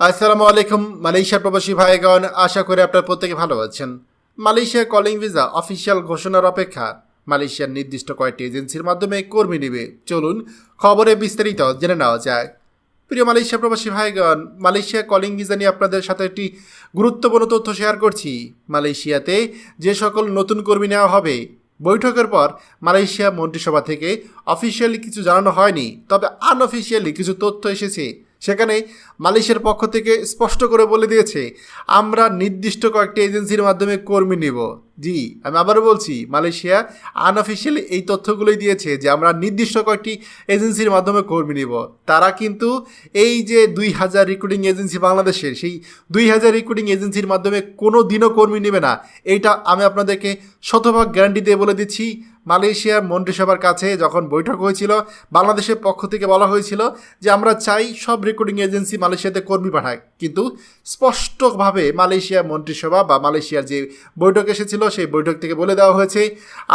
আসসালামু আলাইকুম মালয়েশিয়া প্রবাসী ভাইগণ, আশা করি আপনার প্রত্যেকে ভালো আছেন। মালয়েশিয়া কলিং ভিসা অফিসিয়াল ঘোষণার অপেক্ষা। মালয়েশিয়ার নির্দিষ্ট কয়েকটি এজেন্সির মাধ্যমে কর্মী নেবে। চলুন খবরে বিস্তারিত জেনে নেওয়া যায় প্রিয় মালয়েশিয়া প্রবাসী ভাইগণ, মালয়েশিয়া কলিং ভিসা নিয়ে আপনাদের সাথে একটি গুরুত্বপূর্ণ তথ্য শেয়ার করছি। মালয়েশিয়াতে যে সকল নতুন কর্মী নেওয়া হবে, বৈঠকের পর মালয়েশিয়া মন্ত্রিসভা থেকে অফিসিয়ালি কিছু জানানো হয়নি, তবে আনঅফিসিয়ালি কিছু তথ্য এসেছে। সেখানে মালয়েশিয়ার পক্ষ থেকে স্পষ্ট করে বলে দিয়েছে, আমরা নির্দিষ্ট কয়েকটি এজেন্সির মাধ্যমে কর্মী নেব। জি আমি আবারও বলছি, মালয়েশিয়া আনঅফিসিয়ালি এই তথ্যগুলোই দিয়েছে যে আমরা নির্দিষ্ট কয়েকটি এজেন্সির মাধ্যমে কর্মী নেব। তারা কিন্তু এই যে দুই হাজার রিক্রুটিং এজেন্সি বাংলাদেশের, সেই দুই হাজার রিক্রুটিং এজেন্সির মাধ্যমে কোনো দিনও কর্মী নেবে না। এইটা আমি আপনাদেরকে শতভাগ গ্যারান্টি দিয়ে বলে দিচ্ছি। মালয়েশিয়ার মন্ত্রিসভার কাছে যখন বৈঠক হয়েছিল, বাংলাদেশের পক্ষ থেকে বলা হয়েছিল যে আমরা চাই সব রেকর্ডিং এজেন্সি মালয়েশিয়াতে কর্মী পাঠায়। কিন্তু স্পষ্টভাবে মালয়েশিয়া মন্ত্রিসভা বা মালয়েশিয়ার যে বৈঠক এসেছিল সেই বৈঠক থেকে বলে দেওয়া হয়েছে,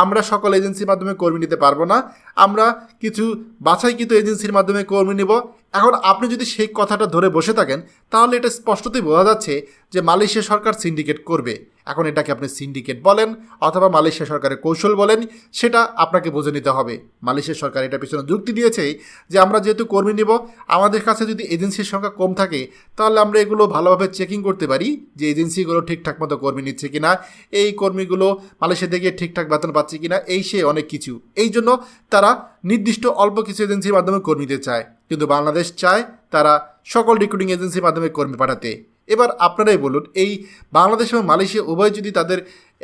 আমরা সকল এজেন্সির মাধ্যমে কর্মী নিতে পারব না। আমরা কিছু বাছাইকৃত এজেন্সির মাধ্যমে কর্মী নিব। এখন আপনি যদি সেই কথাটা ধরে বসে থাকেন, তাহলে এটা স্পষ্টতই বোঝা যাচ্ছে যে মালয়েশিয়া সরকার সিন্ডিকেট করবে। এখন এটাকে আপনি সিন্ডিকেট বলেন অথবা মালয়েশিয়া সরকারের কৌশল বলেন, সেটা আপনাকে বুঝে নিতে হবে। মালয়েশিয়া সরকার এটা পিছনে যুক্তি দিয়েছে যে আমরা যেহেতু কর্মী নিব, আমাদের কাছে যদি এজেন্সির সংখ্যা কম থাকে, তাহলে আমরা এগুলো ভালোভাবে চেকিং করতে পারি যে এজেন্সিগুলো ঠিকঠাক মতো কর্মী নিচ্ছে কিনা, এই কর্মীগুলো মালয়েশিয়া থেকে ঠিকঠাক বেতন পাচ্ছে কি না এই সে অনেক কিছু। এই জন্য তারা নির্দিষ্ট অল্প কিছু এজেন্সির মাধ্যমে কর্মী দিতে চায়। কিন্তু বাংলাদেশ চায় তারা সকল রিক্রুটিং এজেন্সির মাধ্যমে কর্মী পাঠাতে। এবার আপনারাই বলুন, এই বাংলাদেশ এবং মালয়েশিয়া উভয় যদি তাদের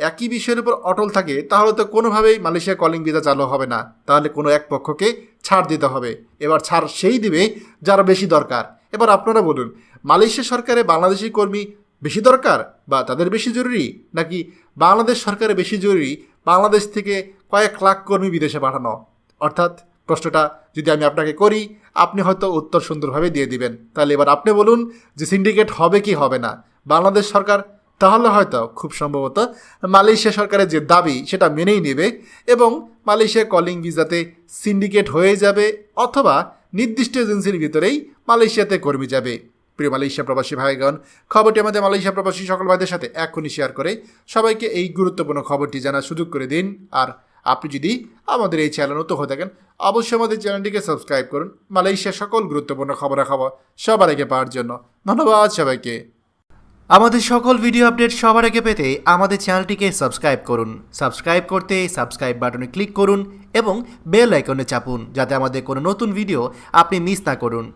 একই বিষয়ের উপর অটল থাকে, তাহলে তো কোনোভাবেই মালয়েশিয়া কলিং ভিসা চালু হবে না। তাহলে কোনো এক পক্ষকে ছাড় দিতে হবে। এবার ছাড় সেই দিবে যারা বেশি দরকার। এবার আপনারা বলুন, মালয়েশিয়া সরকারে বাংলাদেশি কর্মী বেশি দরকার বা তাদের বেশি জরুরি? নাকি বাংলাদেশ সরকারে বেশি জরুরি বাংলাদেশ থেকে কয়েক লাখ কর্মী বিদেশে পাঠানো? অর্থাৎ প্রশ্নটা যদি আমি আপনাকে করি, আপনি হয়তো উত্তর সুন্দরভাবে দিয়ে দিবেন। তাহলে এবার আপনি বলুন যে সিন্ডিকেট হবে কি হবে না? বাংলাদেশ সরকার? তাহলে হয়তো খুব সম্ভবত মালয়েশিয়া সরকারের যে দাবি, সেটা মেনেই নেবে এবং মালয়েশিয়া কলিং ভিসাতে সিন্ডিকেট হয়ে যাবে অথবা নির্দিষ্ট এজেন্সির ভিতরেই মালয়েশিয়াতে কর্মী যাবে। প্রিয় মালয়েশিয়া প্রবাসী ভাইগণ, খবরটি আমাদের মালয়েশিয়া প্রবাসী সকল ভাইদের সাথে এখনই শেয়ার করে সবাইকে এই গুরুত্বপূর্ণ খবরটি জানার সুযোগ করে দিন। আর আপনি যদি আমাদের এই চ্যানেল নতুন হয়ে থাকেন অবশ্যই আমাদের চ্যানেলটিকে সাবস্ক্রাইব করুন। মালয়েশিয়ার সকল গুরুত্বপূর্ণ খবরাখবর সবার আগে পাওয়ার জন্য ধন্যবাদ সবাইকে। আমাদের সকল ভিডিও আপডেট সবার আগে পেতে আমাদের চ্যানেলটিকে সাবস্ক্রাইব করুন। সাবস্ক্রাইব করতে সাবস্ক্রাইব বাটনে ক্লিক করুন এবং বেল আইকনে চাপুন যাতে আমাদের কোনো নতুন ভিডিও আপনি মিস না করুন।